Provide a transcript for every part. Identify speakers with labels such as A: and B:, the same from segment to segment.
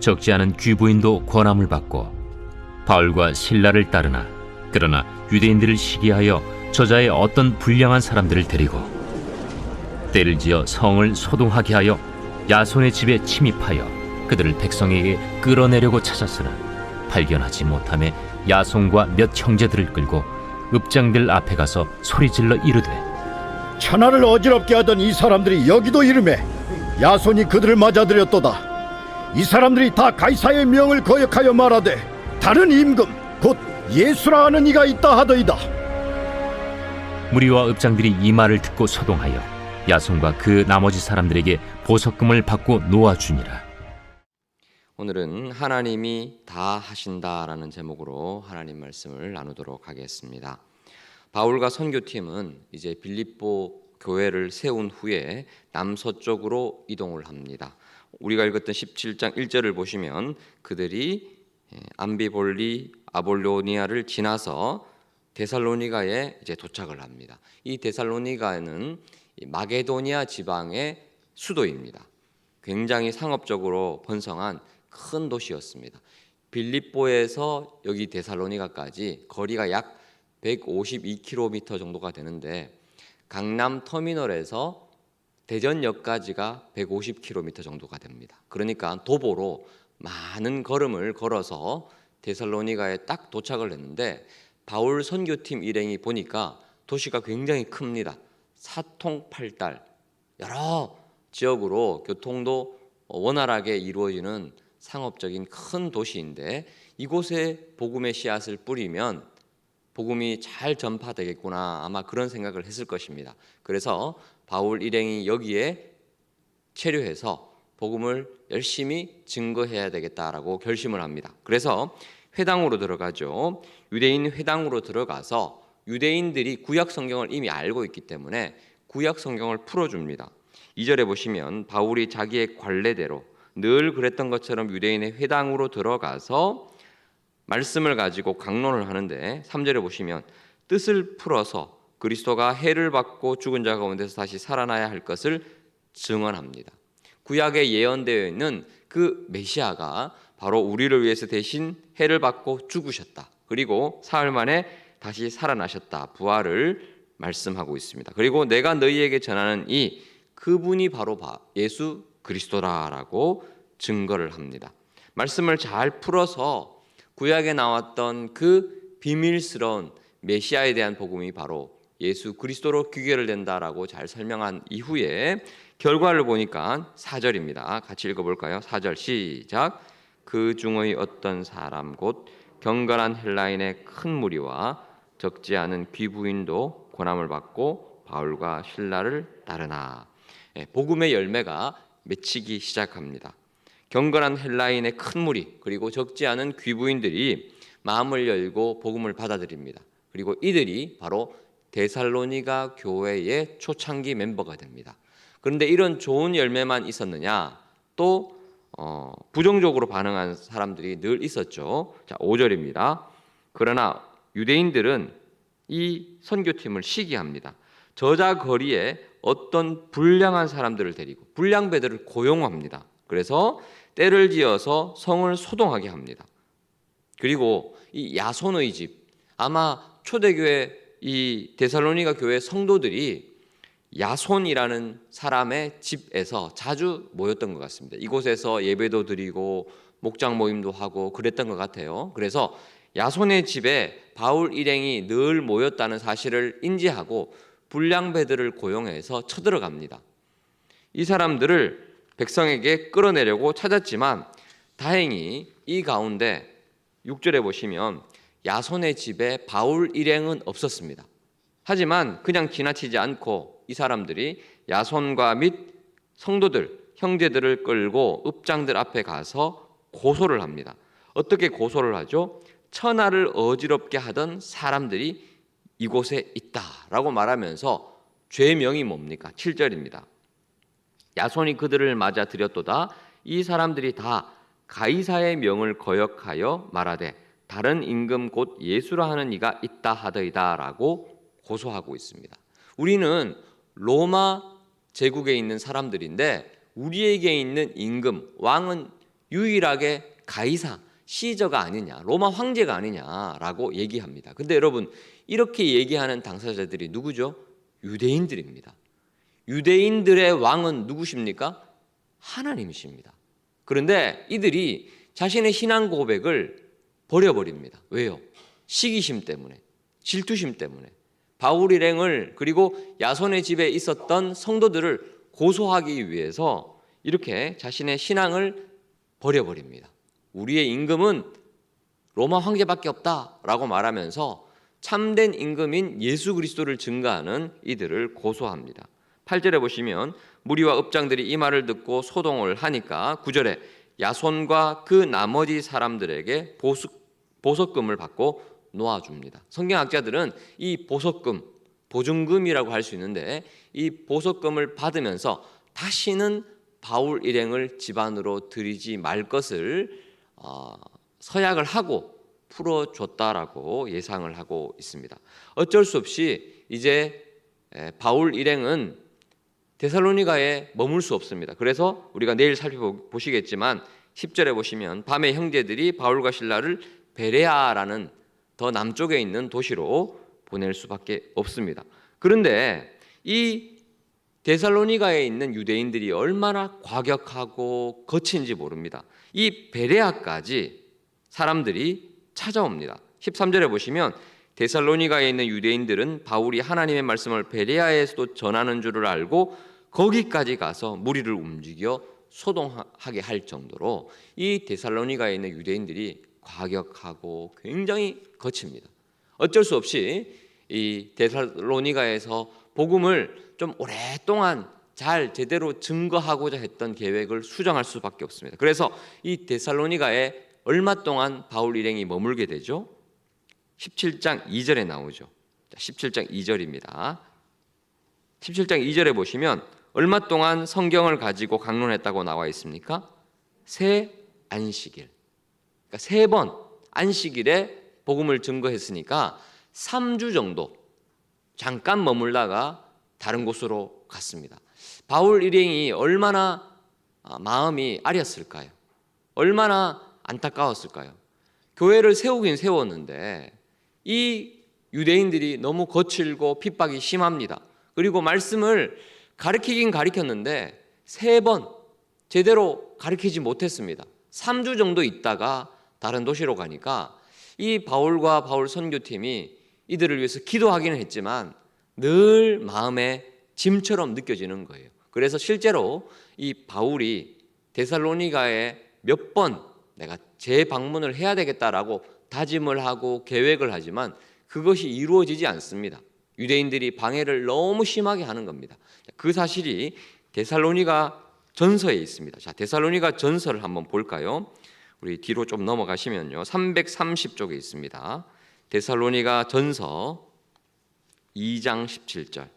A: 적지 않은 귀부인도 권함을 받고 바울과 신라를 따르나 그러나 유대인들을 시기하여 저자의 어떤 불량한 사람들을 데리고 때를 지어 성을 소동하게 하여 야손의 집에 침입하여 그들을 백성에게 끌어내려고 찾았으나 발견하지 못함에 야손과 몇 형제들을 끌고 읍장들 앞에 가서 소리질러 이르되
B: 천하를 어지럽게 하던 이 사람들이 여기도 이름에 야손이 그들을 맞아들였도다. 이 사람들이 다 가이사의 명을 거역하여 말하되 다른 임금 곧 예수라 하는 이가 있다 하더이다.
A: 무리와 읍장들이 이 말을 듣고 소동하여 야손과 그 나머지 사람들에게 보석금을 받고 놓아주니라.
C: 오늘은 하나님이 다 하신다라는 제목으로 하나님 말씀을 나누도록 하겠습니다. 바울과 선교팀은 이제 빌립보 교회를 세운 후에 남서쪽으로 이동을 합니다. 우리가 읽었던 17장 1절을 보시면 그들이 예, 암비볼리 아볼로니아를 지나서 데살로니가에 이제 도착을 합니다. 이 데살로니가는 이 마게도니아 지방의 수도입니다. 굉장히 상업적으로 번성한 큰 도시였습니다. 빌립보에서 여기 데살로니가까지 거리가 약 152km 정도가 되는데 강남 터미널에서 대전역까지가 150km 정도가 됩니다. 그러니까 도보로 많은 걸음을 걸어서 데살로니가에 딱 도착을 했는데 바울 선교팀 일행이 보니까 도시가 굉장히 큽니다. 사통팔달 여러 지역으로 교통도 원활하게 이루어지는 상업적인 큰 도시인데 이곳에 복음의 씨앗을 뿌리면 복음이 잘 전파되겠구나 아마 그런 생각을 했을 것입니다. 그래서 바울 일행이 여기에 체류해서 복음을 열심히 증거해야 되겠다라고 결심을 합니다. 그래서 회당으로 들어가죠. 유대인 회당으로 들어가서 유대인들이 구약 성경을 이미 알고 있기 때문에 구약 성경을 풀어줍니다. 2절에 보시면 바울이 자기의 관례대로 늘 그랬던 것처럼 유대인의 회당으로 들어가서 말씀을 가지고 강론을 하는데 3절에 보시면 뜻을 풀어서 그리스도가 해를 받고 죽은 자 가운데서 다시 살아나야 할 것을 증언합니다. 구약에 예언되어 있는 그 메시아가 바로 우리를 위해서 대신 해를 받고 죽으셨다. 그리고 사흘 만에 다시 살아나셨다. 부활을 말씀하고 있습니다. 그리고 내가 너희에게 전하는 이 그분이 바로 예수 그리스도라라고 증거를 합니다. 말씀을 잘 풀어서 구약에 나왔던 그 비밀스러운 메시아에 대한 복음이 바로 예수 그리스도로 귀결을 된다라고 잘 설명한 이후에 결과를 보니까 4절입니다. 같이 읽어 볼까요? 4절 시작. 그 중의 어떤 사람 곧 경건한 헬라인의 큰 무리와 적지 않은 귀부인도 권함을 받고 바울과 신라를 따르나. 예, 복음의 열매가 맺히기 시작합니다. 경건한 헬라인의 큰 무리 그리고 적지 않은 귀부인들이 마음을 열고 복음을 받아들입니다. 그리고 이들이 바로 데살로니가 교회의 초창기 멤버가 됩니다. 그런데 이런 좋은 열매만 있었느냐? 또 어, 부정적으로 반응한 사람들이 늘 있었죠. 자, 5절입니다. 그러나 유대인들은 이 선교팀을 시기합니다. 저자 거리에 어떤 불량한 사람들을 데리고 불량 배들을 고용합니다. 그래서 때를 지어서 성을 소동하게 합니다. 그리고 이 야손의 집 아마 초대교회 이 데살로니가 교회 성도들이 야손이라는 사람의 집에서 자주 모였던 것 같습니다. 이곳에서 예배도 드리고 목장 모임도 하고 그랬던 것 같아요. 그래서 야손의 집에 바울 일행이 늘 모였다는 사실을 인지하고 불량배들을 고용해서 쳐들어갑니다. 이 사람들을 백성에게 끌어내려고 찾았지만 다행히 이 가운데 6절에 보시면 야손의 집에 바울 일행은 없었습니다. 하지만 그냥 지나치지 않고 이 사람들이 야손과 및 성도들, 형제들을 끌고 읍장들 앞에 가서 고소를 합니다. 어떻게 고소를 하죠? 천하를 어지럽게 하던 사람들이 이곳에 있다라고 말하면서 죄명이 뭡니까? 7절입니다. 야손이 그들을 맞아 들였도다 이 사람들이 다 가이사의 명을 거역하여 말하되 다른 임금 곧 예수라 하는 이가 있다 하더이다라고 고소하고 있습니다. 우리는 로마 제국에 있는 사람들인데 우리에게 있는 임금 왕은 유일하게 가이사 시저가 아니냐 로마 황제가 아니냐라고 얘기합니다. 근데 여러분 이렇게 얘기하는 당사자들이 누구죠? 유대인들입니다. 유대인들의 왕은 누구십니까? 하나님이십니다. 그런데 이들이 자신의 신앙 고백을 버려버립니다. 왜요? 시기심 때문에, 질투심 때문에. 바울 일행을 그리고 야손의 집에 있었던 성도들을 고소하기 위해서 이렇게 자신의 신앙을 버려버립니다. 우리의 임금은 로마 황제밖에 없다라고 말하면서 참된 임금인 예수 그리스도를 증거하는 이들을 고소합니다. 8절에 보시면 무리와 읍장들이 이 말을 듣고 소동을 하니까 9절에 야손과 그 나머지 사람들에게 보수, 보석금을 받고 놓아줍니다. 성경학자들은 이 보석금, 보증금이라고 할 수 있는데 이 보석금을 받으면서 다시는 바울 일행을 집안으로 들이지 말 것을 어, 서약을 하고 풀어줬다라고 예상을 하고 있습니다. 어쩔 수 없이 이제 에, 바울 일행은 데살로니가에 머물 수 없습니다. 그래서 우리가 내일 살펴보시겠지만 10절에 보시면 밤에 형제들이 바울과 신라를 베레아라는 더 남쪽에 있는 도시로 보낼 수밖에 없습니다. 그런데 이 데살로니가에 있는 유대인들이 얼마나 과격하고 거친지 모릅니다. 이 베레아까지 사람들이 찾아옵니다. 13절에 보시면 데살로니가에 있는 유대인들은 바울이 하나님의 말씀을 베레아에서도 전하는 줄을 알고 거기까지 가서 무리를 움직여 소동하게 할 정도로 이 데살로니가에 있는 유대인들이 과격하고 굉장히 거칩니다. 어쩔 수 없이 이 데살로니가에서 복음을 좀 오랫동안 잘 제대로 증거하고자 했던 계획을 수정할 수밖에 없습니다. 그래서 이 데살로니가에 얼마 동안 바울 일행이 머물게 되죠? 17장 2절에 나오죠. 17장 2절입니다. 17장 2절에 보시면 얼마 동안 성경을 가지고 강론했다고 나와 있습니까? 새 안식일. 그러니까 세 번 안식일에 복음을 증거했으니까 3주 정도 잠깐 머물다가 다른 곳으로 갔습니다. 바울 일행이 얼마나 아, 마음이 아렸을까요? 얼마나 안타까웠을까요? 교회를 세우긴 세웠는데 이 유대인들이 너무 거칠고 핍박이 심합니다. 그리고 말씀을 가르치긴 가르쳤는데 세 번 제대로 가르치지 못했습니다. 3주 정도 있다가 다른 도시로 가니까 이 바울과 바울 선교팀이 이들을 위해서 기도하기는 했지만 늘 마음에 짐처럼 느껴지는 거예요. 그래서 실제로 이 바울이 데살로니가에 몇 번 내가 재방문을 해야 되겠다라고 다짐을 하고 계획을 하지만 그것이 이루어지지 않습니다. 유대인들이 방해를 너무 심하게 하는 겁니다. 그 사실이 데살로니가 전서에 있습니다. 자, 데살로니가 전서를 한번 볼까요? 우리 뒤로 좀 넘어가시면요. 330쪽에 있습니다. 데살로니가 전서 2장 17절.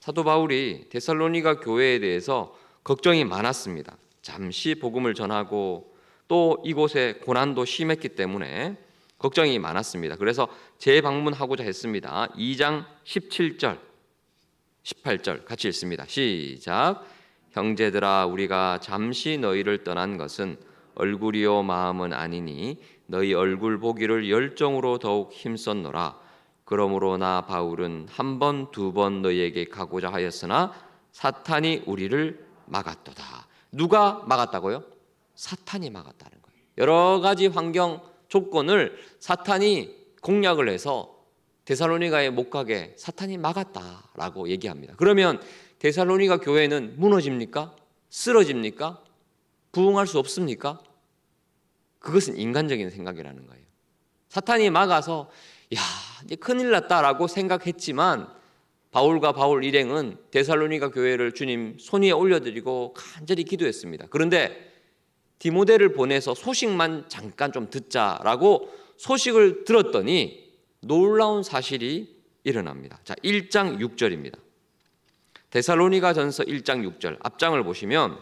C: 사도 바울이 데살로니가 교회에 대해서 걱정이 많았습니다. 잠시 복음을 전하고 또 이곳에 고난도 심했기 때문에 걱정이 많았습니다. 그래서 재방문하고자 했습니다. 2장 17절, 18절 같이 읽습니다. 시작. 형제들아 우리가 잠시 너희를 떠난 것은 얼굴이요 마음은 아니니 너희 얼굴 보기를 열정으로 더욱 힘썼노라. 그러므로 나 바울은 한 번 두 번 너희에게 가고자 하였으나 사탄이 우리를 막았도다. 누가 막았다고요? 사탄이 막았다는 거예요. 여러 가지 환경 조건을 사탄이 공략을 해서 데살로니가에 못 가게 사탄이 막았다라고 얘기합니다. 그러면 데살로니가 교회는 무너집니까? 쓰러집니까? 부흥할 수 없습니까? 그것은 인간적인 생각이라는 거예요. 사탄이 막아서 야, 이제 큰일 났다라고 생각했지만 바울과 바울 일행은 데살로니가 교회를 주님 손 위에 올려드리고 간절히 기도했습니다. 그런데 디모데를 보내서 소식만 잠깐 좀 듣자라고 소식을 들었더니 놀라운 사실이 일어납니다. 자, 1장 6절입니다. 데살로니가 전서 1장 6절 앞장을 보시면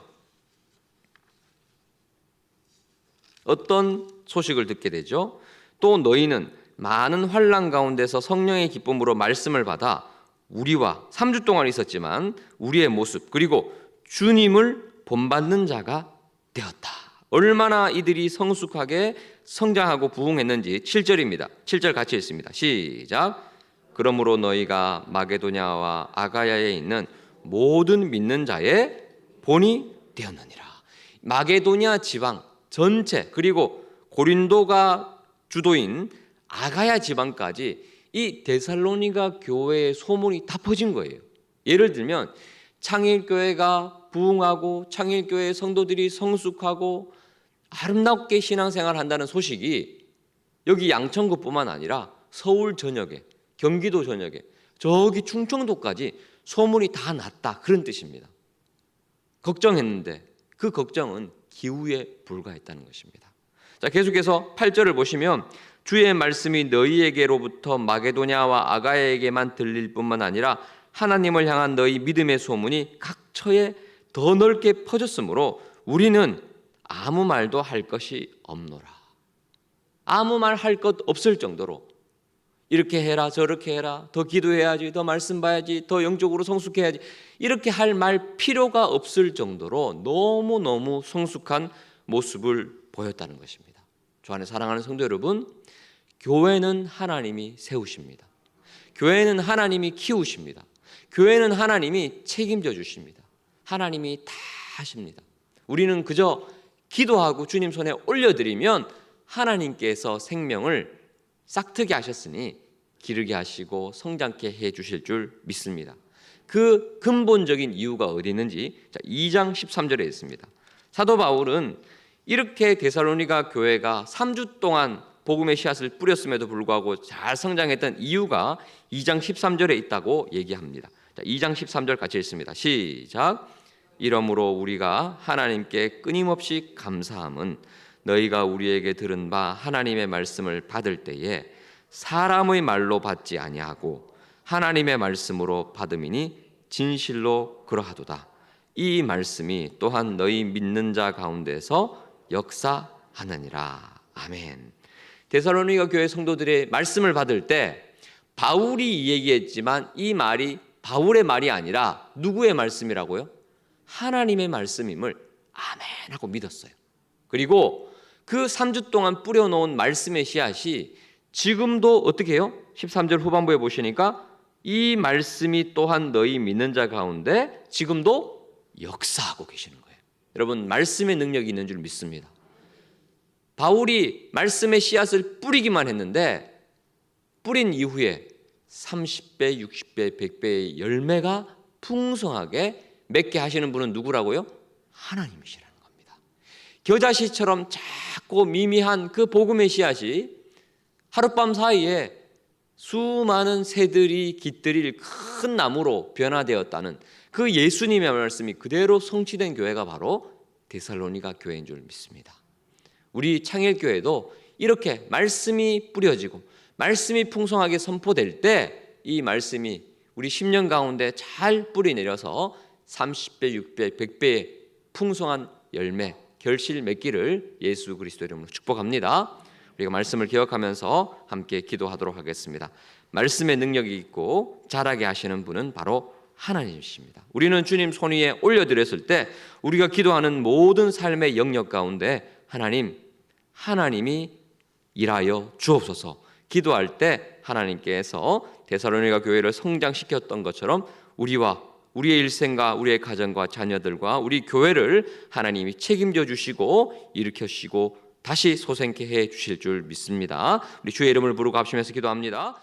C: 어떤 소식을 듣게 되죠? 또 너희는 많은 환란 가운데서 성령의 기쁨으로 말씀을 받아 우리와 3주 동안 있었지만 우리의 모습 그리고 주님을 본받는 자가 되었다. 얼마나 이들이 성숙하게 성장하고 부흥했는지 7절입니다. 7절 같이 읽습니다. 시작. 그러므로 너희가 마게도냐와 아가야에 있는 모든 믿는 자의 본이 되었느니라. 마게도냐 지방 전체 그리고 고린도가 주도인 아가야 지방까지 이 데살로니가 교회의 소문이 다 퍼진 거예요. 예를 들면 창일교회가 부흥하고 창일교회 성도들이 성숙하고 아름답게 신앙생활 한다는 소식이 여기 양천구뿐만 아니라 서울 전역에 경기도 전역에 저기 충청도까지 소문이 다 났다 그런 뜻입니다. 걱정했는데 그 걱정은 기우에 불과했다는 것입니다. 자, 계속해서 8절을 보시면 주의 말씀이 너희에게로부터 마게도냐와 아가야에게만 들릴 뿐만 아니라 하나님을 향한 너희 믿음의 소문이 각 처에 더 넓게 퍼졌으므로 우리는 아무 말도 할 것이 없노라. 아무 말 할 것 없을 정도로 이렇게 해라 저렇게 해라 더 기도해야지 더 말씀 봐야지 더 영적으로 성숙해야지 이렇게 할 말 필요가 없을 정도로 너무너무 성숙한 모습을 보였다는 것입니다. 주 안에 사랑하는 성도 여러분 교회는 하나님이 세우십니다. 교회는 하나님이 키우십니다. 교회는 하나님이 책임져 주십니다. 하나님이 다 하십니다. 우리는 그저 기도하고 주님 손에 올려드리면 하나님께서 생명을 싹트게 하셨으니 기르게 하시고 성장케 해 주실 줄 믿습니다. 그 근본적인 이유가 어디 있는지 자, 2장 13절에 있습니다. 사도 바울은 이렇게 데살로니가 교회가 3주 동안 복음의 씨앗을 뿌렸음에도 불구하고 잘 성장했던 이유가 2장 13절에 있다고 얘기합니다. 자, 2장 13절 같이 읽습니다. 시작. 이러므로 우리가 하나님께 끊임없이 감사함은 너희가 우리에게 들은 바 하나님의 말씀을 받을 때에 사람의 말로 받지 아니하고 하나님의 말씀으로 받음이니 진실로 그러하도다. 이 말씀이 또한 너희 믿는 자 가운데서 역사하느니라. 아멘. 데살로니가 교회 성도들의 말씀을 받을 때 바울이 얘기했지만 이 말이 바울의 말이 아니라 누구의 말씀이라고요? 하나님의 말씀임을 아멘 하고 믿었어요. 그리고 그 3주 동안 뿌려놓은 말씀의 씨앗이 지금도 어떻게 해요? 13절 후반부에 보시니까 이 말씀이 또한 너희 믿는 자 가운데 지금도 역사하고 계시는 거예요. 여러분 말씀의 능력이 있는 줄 믿습니다. 바울이 말씀의 씨앗을 뿌리기만 했는데 뿌린 이후에 30배, 60배, 100배의 열매가 풍성하게 맺게 하시는 분은 누구라고요? 하나님이시라는 겁니다. 겨자씨처럼 작고 미미한 그 복음의 씨앗이 하룻밤 사이에 수많은 새들이 깃들일 큰 나무로 변화되었다는 그 예수님의 말씀이 그대로 성취된 교회가 바로 데살로니가 교회인 줄 믿습니다. 우리 창일교회도 이렇게 말씀이 뿌려지고 말씀이 풍성하게 선포될 때 이 말씀이 우리 10년 가운데 잘 뿌리 내려서 30배, 6배, 100배의 풍성한 열매, 결실 맺기를 예수 그리스도 이름으로 축복합니다. 우리가 말씀을 기억하면서 함께 기도하도록 하겠습니다. 말씀의 능력이 있고 자라게 하시는 분은 바로 하나님이십니다. 우리는 주님 손 위에 올려드렸을 때 우리가 기도하는 모든 삶의 영역 가운데 하나님, 하나님이 일하여 주옵소서. 기도할 때 하나님께서 데살로니가 교회를 성장시켰던 것처럼 우리와 우리의 일생과 우리의 가정과 자녀들과 우리 교회를 하나님이 책임져 주시고 일으켜 주시고 다시 소생케 해 주실 줄 믿습니다. 우리 주의 이름을 부르고 합심해서 기도합니다.